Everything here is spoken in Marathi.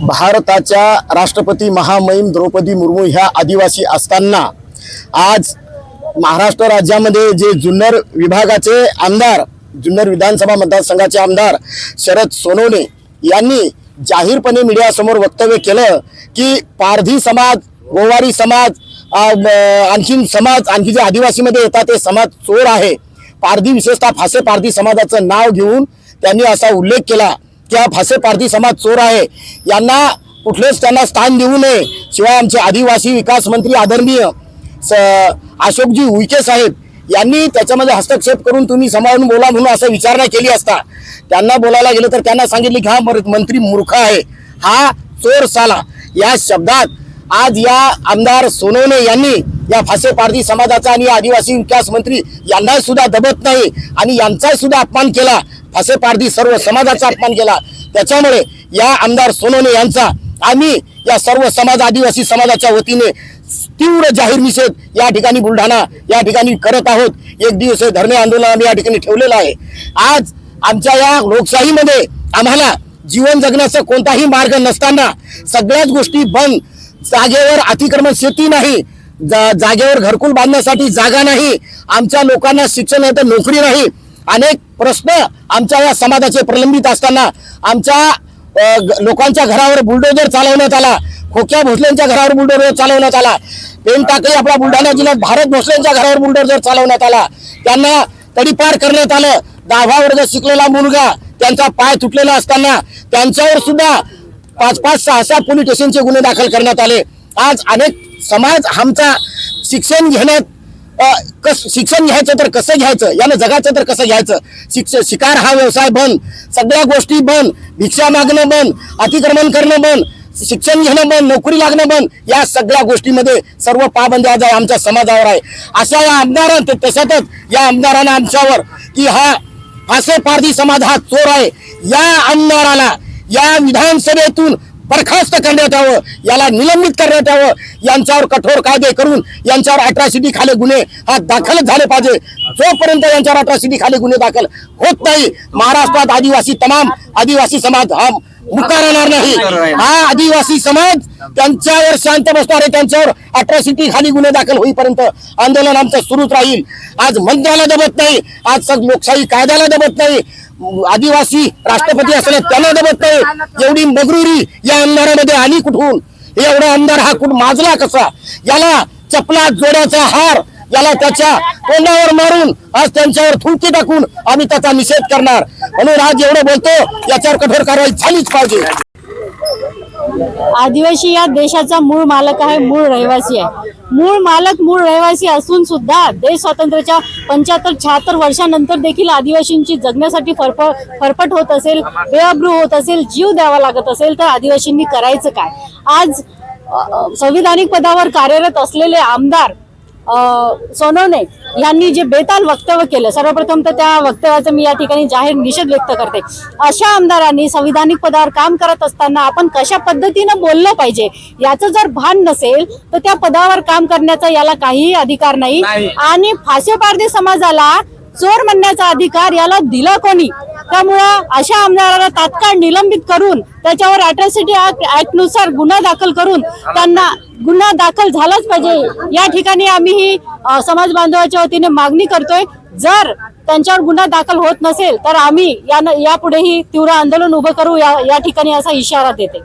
भारताच्या राष्ट्रपती महामहिम द्रौपदी मुर्मू ह्या आदिवासी असताना आज महाराष्ट्र राज्यामध्ये जे जुन्नर विभागाचे आमदार जुन्नर विधानसभा मतदारसंघाचे आमदार शरद सोनवणे यांनी जाहीरपणे मीडियासमोर वक्तव्य केलं की पारधी समाज गोवारी समाज आणखीन समाज आणखी जे आदिवासीमध्ये येतात ते समाज चोर आहे. पारधी विशेषतः फासे पारधी समाजाचं नाव घेऊन त्यांनी असा उल्लेख केला. किंवा हा फासे पारधी समाज चोर आहे. यांना कुठलेच त्यांना स्थान देऊ नये. शिवाय आमचे आदिवासी विकास मंत्री आदरणीय स अशोकजी उईके साहेब यांनी त्याच्यामध्ये हस्तक्षेप करून तुम्ही समावून बोला म्हणून असं विचारणा केली असता. त्यांना बोलायला गेलं तर त्यांना सांगितले की हा मंत्री मूर्ख आहे. हा चोर साला या शब्दात आज या आमदार सोनवणे यांनी या फासे पारधी समाजाचा आणि आदिवासी विकास मंत्री यांना सुद्धा दबत नाही आणि यांचा सुद्धा अपमान केला. फासे पारधी सर्व समाजाचा अपमान केला. त्याच्यामुळे या आमदार सोनवणे यांचा आम्ही या सर्व समाज आदिवासी समाजाच्या वतीने तीव्र जाहीर निषेध या ठिकाणी बुलढाणा या ठिकाणी करत आहोत. एक दिवस धरणे आंदोलन आम्ही या ठिकाणी ठेवलेलं आहे. आज आमच्या या लोकशाहीमध्ये आम्हाला जीवन जगण्याचा कोणताही मार्ग नसताना सगळ्याच गोष्टी बंद जागेवर अतिक्रमण शेती नाही. जा- जागेवर घरकुल बांधण्यासाठी जागा नाही. आमच्या लोकांना शिक्षण नाही तर नोकरी नाही. अनेक प्रश्न आमच्या या समाजाचे प्रलंबित असताना आमच्या ग- लोकांच्या घरावर बुलडोजर चालवण्यात आला. खोक्या भोसलेंच्या घरावर बुलडोजर चालवण्यात आला. पेन टाकळी आपला बुलढाणा जिल्ह्यात भारत भोसलेंच्या घरावर बुलडोजर चालवण्यात आला. त्यांना तडीपार करण्यात आलं. दहावा वर्ग शिकलेला मुलगा त्यांचा पाय तुटलेला असताना त्यांच्यावर सुद्धा पाच पाच सहा सहा पोलीस स्टेशनचे गुन्हे दाखल करण्यात आले. आज अनेक समाज आमचा शिक्षण घेण्यात कस शिक्षण घ्यायचं तर कसं घ्यायचं? यानं जगायचं तर कसं घ्यायचं? शिक्ष शिकार हा व्यवसाय बंद. सगळ्या गोष्टी बंद. भिक्षा मागणं बंद. अतिक्रमण करणं बंद. शिक्षण घेणं बंद. नोकरी लागणं बंद. या सगळ्या गोष्टीमध्ये सर्व पाबंदी आज आमच्या समाजावर आहे. अशा या आमदारां तशातच या आमदारानं आमच्यावर की हा फासे पारधी समाज हा चोर आहे. या आमदाराला या विधानसभेतून बरखास्त करण्यात यावं याला निलंबित करण्यात यावं यांच्यावर कठोर कायदे करून यांच्यावर अट्रॉसिटी खाली गुन्हे हा दाखल झाले पाहिजे. जोपर्यंत यांच्यावर अट्रॉसिटी खाली गुन्हे दाखल होत नाही महाराष्ट्रात आदिवासी तमाम आदिवासी समाज हा मुका राहणार नाही. हा आदिवासी समाज त्यांच्यावर शांत बसणार आहे त्यांच्यावर अट्रॉसिटी खाली गुन्हे दाखल होईपर्यंत आंदोलन आमचं सुरूच राहील. आज मंत्र्याला दबत नाही आज लोकशाही कायद्याला दबत नाही आदिवासी राष्ट्रपती असले त्यांना दबत एवढी मगरुरी या आमदारामध्ये आली कुठून? एवढा आमदार हा कुठ माजला कसा? याला चपला जोड्याचा हार याला त्याच्या तोंडावर मारून आज त्यांच्यावर थुंकी टाकून आम्ही त्याचा निषेध करणार. म्हणून आज एवढं बोलतो याच्यावर कठोर कारवाई झालीच पाहिजे. आदिवासी या देशाचा मूळ मालक आहे मूळ रहिवासी आहे. मूळ मालक मूळ रहिवासी असून सुद्धा देश स्वातंत्र्याच्या पंच्याहत्तर शहात्तर वर्षानंतर देखील आदिवासींची जगण्यासाठी फरफ फरफट होत असेल बेअब्रू होत असेल जीव द्यावा लागत असेल तर आदिवासींनी करायचं काय? आज संविधानिक पदावर कार्यरत असलेले आमदार सोनवणे यांनी जे बेताल वक्तव्य केलं सर्वप्रथम तर त्या वक्तव्याचा मी या ठिकाणी जाहीर निषेध व्यक्त करते. अशा आमदारांनी संविधानिक पदावर काम करत असताना आपण कशा पद्धतीनं बोललं पाहिजे? याचं जर भान नसेल तर त्या पदावर काम करण्याचा याला काहीही अधिकार नाही. आणि फासे पारधी समाजाला चोर म्हणण्याचा अधिकार याला दिला कोणी? त्यामुळं अशा आमदाराला तात्काळ निलंबित करून त्याच्यावर अट्रॉसिटी ऍक्टनुसार गुन्हा दाखल करून त्यांना गुन्हा दाखल झालाच पाहिजे. या ठिकाणी आम्ही ही समाज बांधवाच्या वतीने मागणी करतोय. जर त्यांच्यावर गुन्हा दाखल होत नसेल तर आम्ही यानं यापुढेही तीव्र आंदोलन उभं करू. या या ठिकाणी असा इशारा देते.